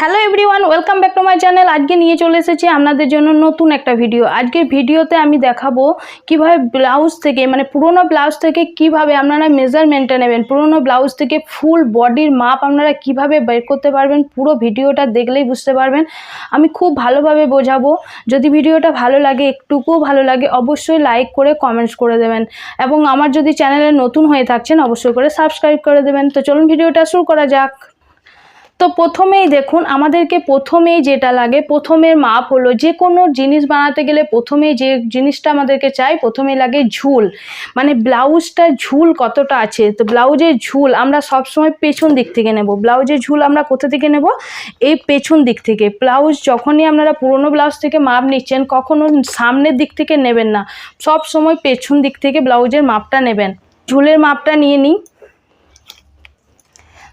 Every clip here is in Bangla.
Hello everyone welcome back to my channel আজকে নিয়ে চলে এসেছি আপনাদের জন্য নতুন একটা ভিডিও আজকের ভিডিওতে আমি দেখাবো কীভাবে ব্লাউজ থেকে মানে পুরোনো ব্লাউজ থেকে কীভাবে আপনারা মেজারমেন্টটা নেবেন। পুরোনো ব্লাউজ থেকে ফুল বডির মাপ আপনারা কীভাবে বের করতে পারবেন, পুরো ভিডিওটা দেখলেই বুঝতে পারবেন। আমি খুব ভালোভাবে বোঝাবো। যদি ভিডিওটা ভালো লাগে, একটুকুও ভালো লাগে, অবশ্যই লাইক করে কমেন্টস করে দেবেন। এবং আমার যদি চ্যানেলে নতুন হয়ে থাকছেন, অবশ্যই করে সাবস্ক্রাইব করে দেবেন। তো চলুন ভিডিওটা শুরু করা যাক। তো প্রথমেই দেখুন, আমাদেরকে প্রথমেই যেটা লাগে, প্রথমের মাপ হলো যে কোনো জিনিস বানাতে গেলে প্রথমেই যে জিনিসটা আমাদেরকে চাই, প্রথমেই লাগে ঝুল। মানে ব্লাউজটা ঝুল কতটা আছে? তো ব্লাউজের ঝুল আমরা সবসময় পেছন দিক থেকে নেব। ব্লাউজের ঝুল আমরা কোথা থেকে নেব? এই পেছন দিক থেকে। ব্লাউজ যখনই আপনারা পুরোনো ব্লাউজ থেকে মাপ নিচ্ছেন, কখনো সামনের দিক থেকে নেবেন না। সব সময় পেছন দিক থেকে ব্লাউজের মাপটা নেবেন। ঝুলের মাপটা নিয়ে নিই।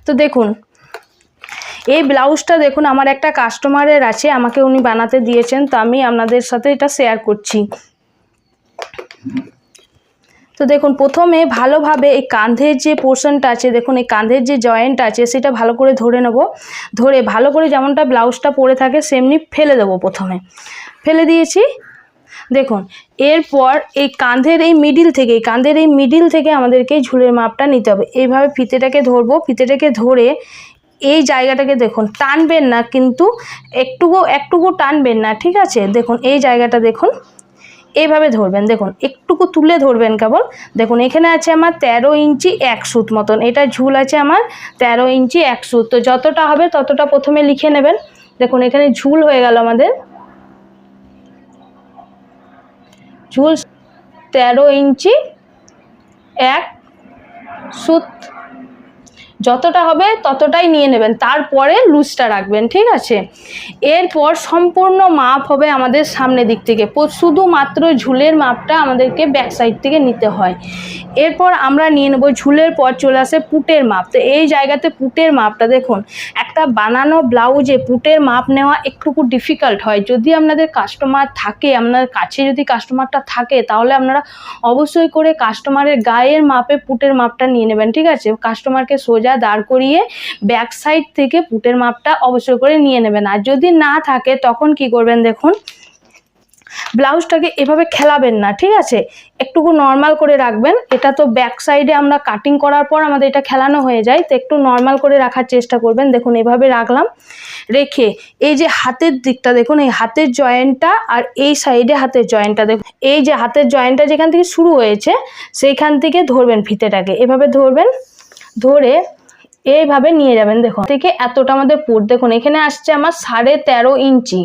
তো দেখুন এই ব্লাউজটা দেখুন, আমার একটা কাস্টমারের আছে, আমাকে উনি বানাতে দিয়েছেন, তো আমি আপনাদের সাথে এটা শেয়ার করছি। তো দেখুন, প্রথমে ভালোভাবে এই কাঁধের যে পোর্শনটা আছে, দেখুন, এই কাঁধের যে জয়েন্ট আছে, সেটা ভালো করে ধরে নেব। ধরে ভালো করে যেমনটা ব্লাউজটা পরে থাকে, সেমনি ফেলে দেবো প্রথমে। ফেলে দিয়েছি। দেখুন, এরপর এই কাঁধের এই মিডিল থেকে কাঁধের এই মিডিল থেকে আমাদেরকে ঝুলের মাপটা নিতে হবে। এইভাবে ফিতেটাকে ধরবো, ফিতেটাকে ধরে এই জায়গাটাকে দেখুন, টানবেন না কিন্তু একটুকু একটুকু টানবেন না, ঠিক আছে? দেখুন, এই জায়গাটা দেখুন, এইভাবে ধরবেন। দেখুন, একটুকু তুলে ধরবেন কেবল। দেখুন, এখানে আছে আমার তেরো ইঞ্চি এক সুত মতন। এটা ঝুল আছে আমার তেরো ইঞ্চি এক সুত। তো যতটা হবে ততটা প্রথমে লিখে নেবেন। দেখুন, এখানে ঝুল হয়ে গেল আমাদের। ঝুল তেরো ইঞ্চি এক সুত যতটা হবে ততটাই নিয়ে নেবেন। তারপরে লুজটা রাখবেন, ঠিক আছে? এরপর সম্পূর্ণ মাপ হবে আমাদের সামনের দিক থেকে। শুধুমাত্র ঝুলের মাপটা আমাদেরকে ব্যাক সাইড থেকে নিতে হয়। এরপর আমরা নিয়ে নেব ঝুলের পর চলে আসে পুটের মাপ। তো এই জায়গাতে পুটের মাপটা দেখুন, একটা বানানো ব্লাউজে পুটের মাপ নেওয়া একটুকু ডিফিকাল্ট হয়। যদি আপনাদের কাস্টমার থাকে, আপনার কাছে যদি কাস্টমারটা থাকে, তাহলে আপনারা অবশ্যই করে কাস্টমারের গায়ের মাপে পুটের মাপটা নিয়ে নেবেন, ঠিক আছে? কাস্টমারকে সোজা দাঁড় করিয়ে ব্যাক সাইড থেকে পুটের মাপটা অবশ্যই করে নিয়ে নেবেন। আর যদি না থাকে, তখন কি করবেন দেখুন, ব্লাউজটাকে এভাবে খেলাবেন না, ঠিক আছে? একটুকু নর্মাল করে রাখবেন। এটা তো ব্যাক সাইডে আমরা কাটিং করার পর আমাদের এটা খেলানো হয়ে যায়, তো একটু নর্মাল করে রাখার চেষ্টা করবেন। দেখুন, এভাবে রাখলাম। রেখে এই যে হাতের দিকটা, দেখুন, এই হাতের জয়েন্টটা আর এই সাইডে হাতের জয়েন্টটা, দেখুন। এই যে হাতের জয়েন্টটা যেখান থেকে শুরু হয়েছে, সেইখান থেকে ধরবেন ফিতেটাকে। এভাবে ধরবেন, ধরে এইভাবে নিয়ে যাবেন, দেখুন। থেকে এতটা আমাদের পুট দেখুন, এখানে আসছে আমার সাড়ে তেরো ইঞ্চি।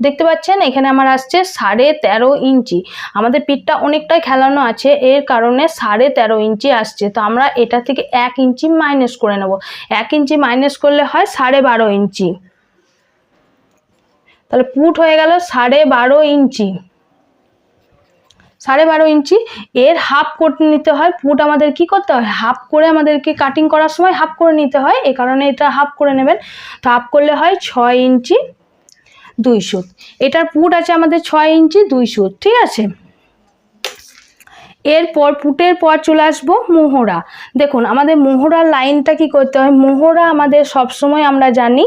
দেখতে পাচ্ছেন? এখানে আমার আসছে সাড়ে তেরো ইঞ্চি। আমাদের পিঠটা অনেকটাই খেলানো আছে, এর কারণে সাড়ে তেরো ইঞ্চি আসছে। তো আমরা এটা থেকে এক ইঞ্চি মাইনাস করে নেব। এক ইঞ্চি মাইনাস করলে হয় সাড়ে বারো ইঞ্চি। তাহলে পুট হয়ে গেল সাড়ে বারো ইঞ্চি। সাড়ে বারো ইঞ্চি, এর হাফ করে নিতে হয় পুট আমাদের কি করতে হয়? হাফ করে আমাদেরকে কাটিং করার সময় হাফ করে নিতে হয় এই কারণে এটা হাফ করে নেবেন। তো হাফ করলে হয় ছয় ইঞ্চি, দুই সুত। এটার পুট আছে আমাদের ছয় ইঞ্চি, দুই সুত, ঠিক আছে? এরপর পুটের পর চলে আসব মোহরা। দেখুন, আমাদের মোহরার লাইনটা কি করতে হয়? মোহরা আমাদের সবসময় আমরা জানি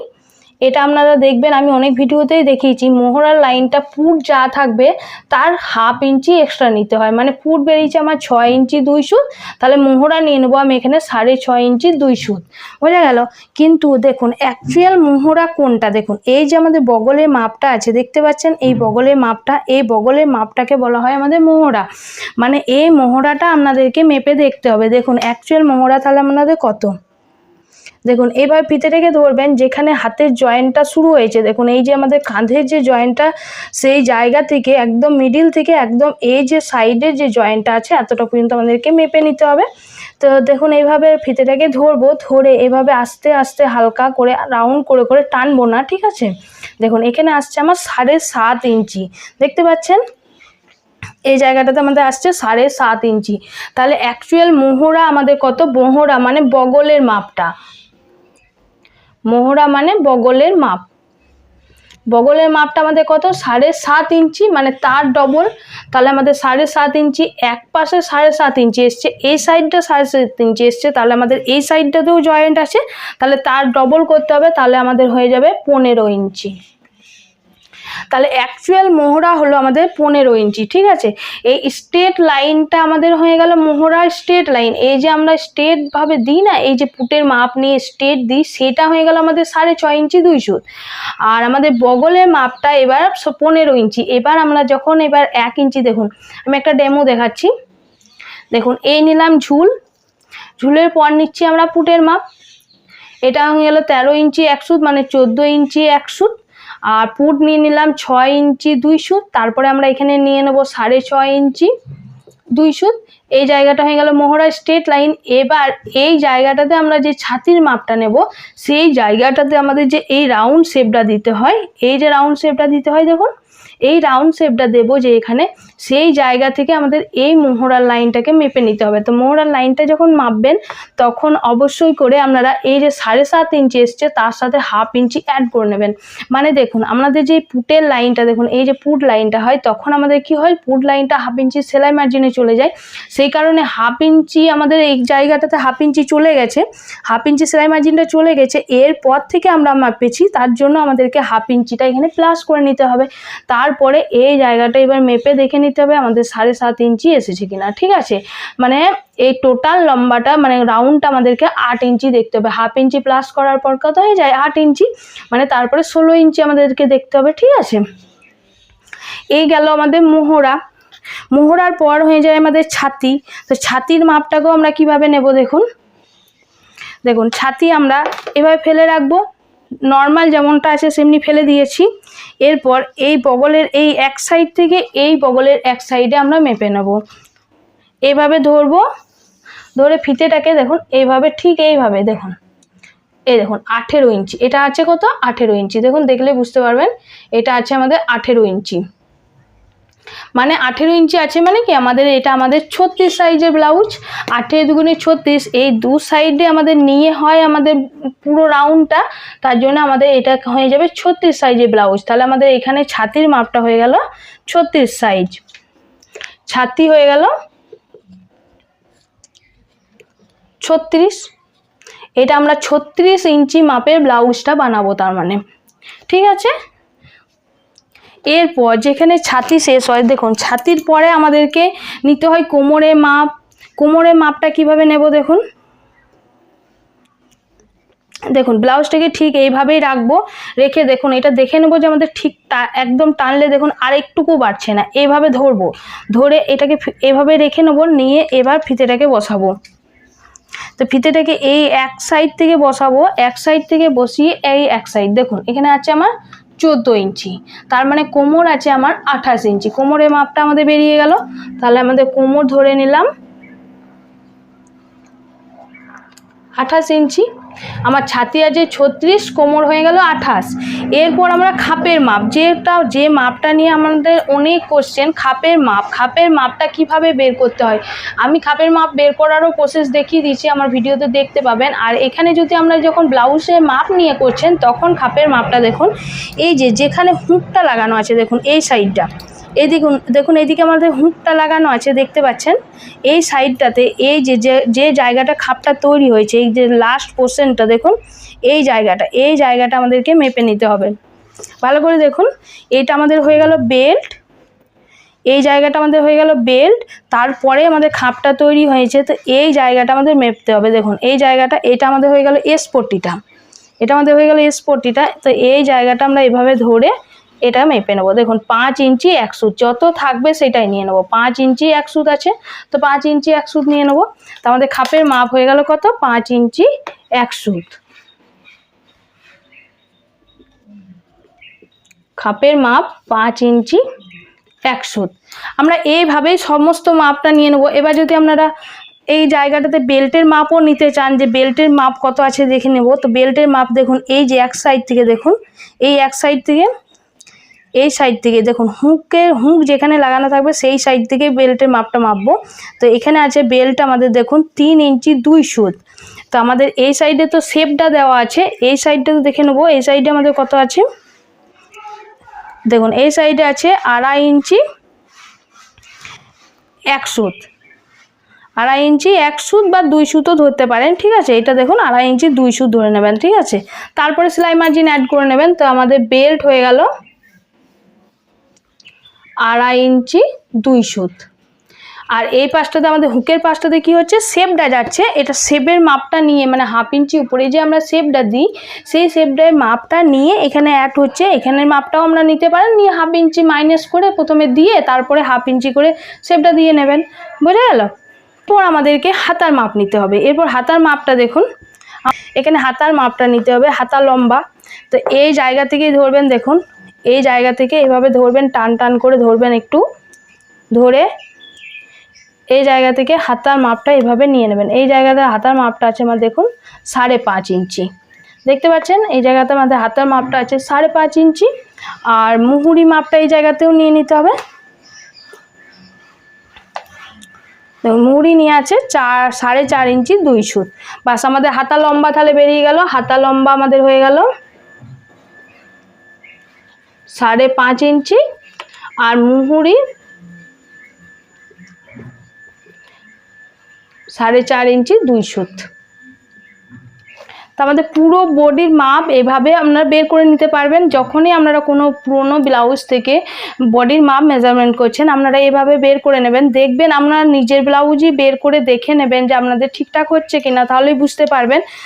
এটা আপনারা দেখবেন, আমি অনেক ভিডিওতেই দেখিয়েছি, মোহরার লাইনটা ফুট যা থাকবে, তার হাফ ইঞ্চি এক্সট্রা নিতে হয়। মানে ফুট বেরিয়েছে আমার ছয় ইঞ্চি দুই সুত, তাহলে মোহরা নিয়ে নেব আমি এখানে সাড়ে ছয় ইঞ্চি দুই সুত। বোঝা গেল? কিন্তু দেখুন অ্যাকচুয়াল মোহরা কোনটা? দেখুন, এই যে আমাদের বগলের মাপটা আছে, দেখতে পাচ্ছেন? এই বগলের মাপটা, এই বগলের মাপটাকে বলা হয় আমাদের মোহরা। মানে এই মোহরাটা আপনাদেরকে মেপে দেখতে হবে। দেখুন অ্যাকচুয়াল মোহরা তাহলে আপনাদের কত? দেখুন এইভাবে ফিতেটাকে ধরবেন যেখানে হাতের জয়েন্টটা শুরু হয়েছে। দেখুন, এই যে আমাদের কাঁধের যে জয়েন্টটা, সেই জায়গা থেকে একদম মিডিল থেকে একদম এই যে সাইডের যে জয়েন্টটা আছে, এতটা পর্যন্ত আমাদেরকে মেপে নিতে হবে। তো দেখুন, এইভাবে ফিতেটাকে ধরবো, ধরে এভাবে আস্তে আস্তে হালকা করে রাউন্ড করে করে টানবো না, ঠিক আছে? দেখুন, এখানে আসছে আমার সাড়ে সাত ইঞ্চি। দেখতে পাচ্ছেন? এই জায়গাটাতে আমাদের আসছে সাড়ে সাত ইঞ্চি। তাহলে অ্যাকচুয়াল মোহরা আমাদের কত? মোহরা মানে বগলের মাপটা। মোহরা মানে বগলের মাপ। বগলের মাপটা আমাদের কত? সাড়ে সাত ইঞ্চি মানে তার ডবল। তাহলে আমাদের সাড়ে সাত ইঞ্চি, এক পাশে সাড়ে সাত ইঞ্চি এসছে, এই সাইডটা সাড়ে সাত ইঞ্চি এসছে, তাহলে আমাদের এই সাইডটাতেও জয়েন্ট আছে, তাহলে তার ডবল করতে হবে, তাহলে আমাদের হয়ে যাবে পনেরো ইঞ্চি। তাহলে অ্যাকচুয়াল মোহরা হলো আমাদের পনেরো ইঞ্চি, ঠিক আছে? এই স্ট্রেট লাইনটা আমাদের হয়ে গেল মোহরার স্ট্রেট লাইন এই যে আমরা স্ট্রেট ভাবে দিই না, এই যে পুটের মাপ নিয়ে স্ট্রেট দিই, সেটা হয়ে গেল আমাদের সাড়ে ছয় ইঞ্চি দুই সুত। আর আমাদের বগলের মাপটা এবার পনেরো ইঞ্চি। এবার আমরা যখন এবার এক ইঞ্চি, দেখুন, আমি একটা ডেমো দেখাচ্ছি। দেখুন, এই নিলাম ঝুল। ঝুলের পর নিচ্ছি আমরা পুটের মাপ। এটা হয়ে গেল তেরো ইঞ্চি এক সুত মানে চোদ্দ ইঞ্চি এক সুত। আর পুট নিয়ে নিলাম ছয় ইঞ্চি দুই সুত, তারপরে আমরা এখানে নিয়ে নেব সাড়ে ছয় ইঞ্চি দুই সুত। এই জায়গাটা হয়ে গেল মোহরা স্ট্রেট লাইন। এবার এই জায়গাটাতে আমরা যে ছাতির মাপটা নেব, সেই জায়গাটাতে আমাদের যে এই রাউন্ড শেপটা দিতে হয়, এই যে রাউন্ড শেপটা দিতে হয় দেখুন এই রাউন্ড শেপটা দেবো যে এখানে সেই জায়গা থেকে আমাদের এই মোহরার লাইনটাকে মেপে নিতে হবে। তো মোহরার লাইনটা যখন মাপবেন, তখন অবশ্যই করে আপনারা এই যে সাড়ে সাত ইঞ্চি এসছে, তার সাথে হাফ ইঞ্চি অ্যাড করে নেবেন। মানে দেখুন, আমাদের যে পুটের লাইনটা দেখুন, এই যে পুট লাইনটা হয়, তখন আমাদের কি হয়, পুট লাইনটা হাফ ইঞ্চি সেলাই মার্জিনে চলে যায়। সেই কারণে হাফ ইঞ্চি আমাদের এই জায়গাটাতে হাফ ইঞ্চি চলে গেছে। হাফ ইঞ্চি সেলাই মার্জিনটা চলে গেছে। এরপর থেকে আমরা মাপেছি, তার জন্য আমাদেরকে হাফ ইঞ্চিটা এখানে প্লাস করে নিতে হবে। তারপরে এই জায়গাটা এবার মেপে দেখে নিতে হবে আমাদের সাড়ে সাত ইঞ্চি এসেছে কিনা, ঠিক আছে? মানে এই টোটাল লম্বাটা মানে রাউন্ডটা আমাদেরকে আট ইঞ্চি দেখতে হবে। হাফ ইঞ্চি প্লাস করার পর কত হয়ে যায়? আট ইঞ্চি। মানে তারপরে ষোলো ইঞ্চি আমাদেরকে দেখতে হবে, ঠিক আছে? এই গেল আমাদের মোহরা। মোহরার পর হয়ে যায় আমাদের ছাতি। তো ছাতির মাপটাকেও আমরা কীভাবে নেব দেখুন? দেখুন, ছাতি আমরা এভাবে ফেলে রাখব। নর্মাল যেমনটা আছে, সেমনি ফেলে দিয়েছি। এরপর এই বগলের এই এক সাইড থেকে এই বগলের এক সাইডে আমরা মেপে নেব। এভাবে ধরবো। ধরে ফিতেটাকে দেখুন এইভাবে ঠিক এইভাবে দেখুন। এই দেখুন, আঠেরো ইঞ্চি। এটা আছে কত? আঠেরো ইঞ্চি। দেখুন, দেখলে বুঝতে পারবেন, এটা আছে আমাদের আঠেরো ইঞ্চি। মানে আঠেরো ইঞ্চি আছে মানে কি? আমাদের এটা আমাদের ছত্রিশ সাইজের ব্লাউজ। আঠেরো দুগুণে ছত্রিশ, এই দু সাইডে আমাদের নিয়ে হয় আমাদের পুরো রাউন্ডটা। তার জন্য আমাদের এটা হয়ে যাবে ছত্রিশ সাইজের ব্লাউজ। তাহলে আমাদের এখানে ছাতির মাপটা হয়ে গেল ছত্রিশ সাইজ। ছাতি হয়ে গেল ছত্রিশ। এটা আমরা ছত্রিশ ইঞ্চি মাপের ব্লাউজটা বানাবো তার মানে। ঠিক আছে? এরপর যেখানে ছাতি শেষ হয়, দেখুন, ছাতির পরে আমাদেরকে নিতে হয় কোমরে মাপ। কোমরে মাপটা কীভাবে নেব দেখুন? দেখুন, ব্লাউজটাকে ঠিক এইভাবেই রাখব, রেখে দেখুন, এটা দেখে নেব যে আমাদের ঠিক একদম টানলে দেখুন আর একটুকু বাড়ছে না। এইভাবে ধরবো, ধরে এটাকে এভাবে রেখে নেব, নিয়ে এবার ফিতেটাকে বসাবো। তো ফিতেটাকে এই এক সাইড থেকে বসাবো, এক সাইড থেকে বসিয়ে এই এক সাইড দেখুন, এখানে আছে আমার চোদ্দ ইঞ্চি। তার মানে কোমর আছে আমার আঠাশ ইঞ্চি। কোমরের মাপটা আমাদের বেরিয়ে গেল। তাহলে আমাদের কোমর ধরে নিলাম আঠাশ ইঞ্চি। আমার ছাতি আছে ছত্রিশ, কোমর হয়ে গেল আঠাশ। এরপর আমরা খাপের মাপ, যেটা, যে মাপটা নিয়ে আমাদের অনেক কোশ্চেন খাপের মাপ, খাপের মাপটা কীভাবে বের করতে হয়? আমি খাপের মাপ বের করারও প্রসেস দেখিয়ে দিচ্ছি আমার ভিডিওতে দেখতে পাবেন। আর এখানে যদি আমরা যখন ব্লাউজে মাপ নিয়ে করছেন, তখন খাপের মাপটা দেখুন। এই যে, যেখানে হুঁকটা লাগানো আছে, দেখুন, এই সাইডটা এই দেখুন দেখুন এইদিকে আমাদের হুঁকটা লাগানো আছে, দেখতে পাচ্ছেন? এই সাইডটাতে এই যে, যে- জায়গাটা খাপটা তৈরি হয়েছে, এই যে লাস্ট পোর্শনটা দেখুন, এই জায়গাটা এই জায়গাটা আমাদেরকে মেপে নিতে হবে। ভালো করে দেখুন, এটা আমাদের হয়ে গেল বেল্ট এই জায়গাটা আমাদের হয়ে গেল বেল্ট তারপরে আমাদের খাপটা তৈরি হয়েছে, তো এই জায়গাটা আমাদের মেপতে হবে। দেখুন, এই জায়গাটা, এটা আমাদের হয়ে গেল এস এটা আমাদের হয়ে গেল এস তো এই জায়গাটা আমরা এভাবে ধরে এটা মেপে নেব। দেখুন, পাঁচ ইঞ্চি এক সুত, যত থাকবে সেটাই নিয়ে নেব। পাঁচ ইঞ্চি এক সুত আছে, তো পাঁচ ইঞ্চি এক সুত নিয়ে নেব। তো আমাদের খাপের মাপ হয়ে গেল কত? পাঁচ ইঞ্চি এক সুত। খাপের মাপ পাঁচ ইঞ্চি এক সুত। আমরা এইভাবেই সমস্ত মাপটা নিয়ে নেব। এবার যদি আপনারা এই জায়গাটাতে বেল্টের মাপও নিতে চান, যে বেল্টের মাপ কত আছে দেখে নেব। তো বেল্টের মাপ দেখুন, এই যে এক সাইড থেকে দেখুন, এই এক সাইড থেকে এই সাইড থেকে দেখুন হুকের হুঁক যেখানে লাগানো থাকবে, সেই সাইড থেকে বেল্টের মাপটা মাপবো। তো এখানে আছে বেল্ট আমাদের, দেখুন, তিন ইঞ্চি দুই সুত। তো আমাদের এই সাইডে তো শেপটা দেওয়া আছে। এই সাইডটা তো দেখে নেব। এই সাইডে আমাদের কত আছে? দেখুন, এই সাইডে আছে আড়াই ইঞ্চি এক সুত। আড়াই ইঞ্চি এক সুত বা দুই সুতো ধরতে পারেন, ঠিক আছে? এটা দেখুন, আড়াই ইঞ্চি দুই সুত ধরে নেবেন, ঠিক আছে? তারপরে সেলাই মার্জিন অ্যাড করে নেবেন। তো আমাদের বেল্ট হয়ে গেল আড়াই ইঞ্চি দুই সুত। আর এই পাশটাতে আমাদের হুকের পাশটাতে কি হচ্ছে? শেপটা যাচ্ছে। এটা শেপের মাপটা নিয়ে মানে হাফ ইঞ্চি উপরে যে আমরা শেপটা দিই, সেই শেপটার মাপটা নিয়ে এখানে অ্যাড হচ্ছে। এখানের মাপটাও আমরা নিতে পারেন। নিয়ে হাফ ইঞ্চি মাইনাস করে প্রথমে দিয়ে তারপরে হাফ ইঞ্চি করে শেপটা দিয়ে নেবেন। বুঝে গেল? পর আমাদেরকে হাতার মাপ নিতে হবে। এরপর হাতার মাপটা দেখুন। এখানে হাতার মাপটা নিতে হবে। হাতা লম্বা। তো এই জায়গা থেকেই ধরবেন, দেখুন। এই জায়গা থেকে এভাবে ধরবেন, টান টান করে ধরবেন একটু। ধরে এই জায়গা থেকে হাতার মাপটা এভাবে নিয়ে নেবেন। এই জায়গাতে হাতার মাপটা আছে আমার দেখুন, সাড়ে পাঁচ ইঞ্চি। দেখতে পাচ্ছেন? এই জায়গাতে আমাদের হাতার মাপটা আছে সাড়ে পাঁচ ইঞ্চি। আর মুহুরি মাপটা এই জায়গাতেও নিয়ে নিতে হবে। মুহুরি নিয়ে আছে চার, সাড়ে চার ইঞ্চি দুই সুত। বাস আমাদের হাতা লম্বা তাহলে বেরিয়ে গেল, হাতা লম্বা আমাদের হয়ে গেল। সাড়ে পাঁচ ইঞ্চি আর মুহুরি সাড়ে চার ইঞ্চি দুই সুত। তো আমাদের পুরো বডির মাপ এভাবে আপনারা বের করে নিতে পারবেন। যখনই আপনারা কোনো পুরনো ব্লাউজ থেকে বডির মাপ মেজারমেন্ট করছেন, আপনারা এভাবে বের করে নেবেন। দেখবেন আপনারা নিজের ব্লাউজই বের করে দেখে নেবেন যে আপনাদের ঠিকঠাক হচ্ছে কিনা, তাহলেই বুঝতে পারবেন।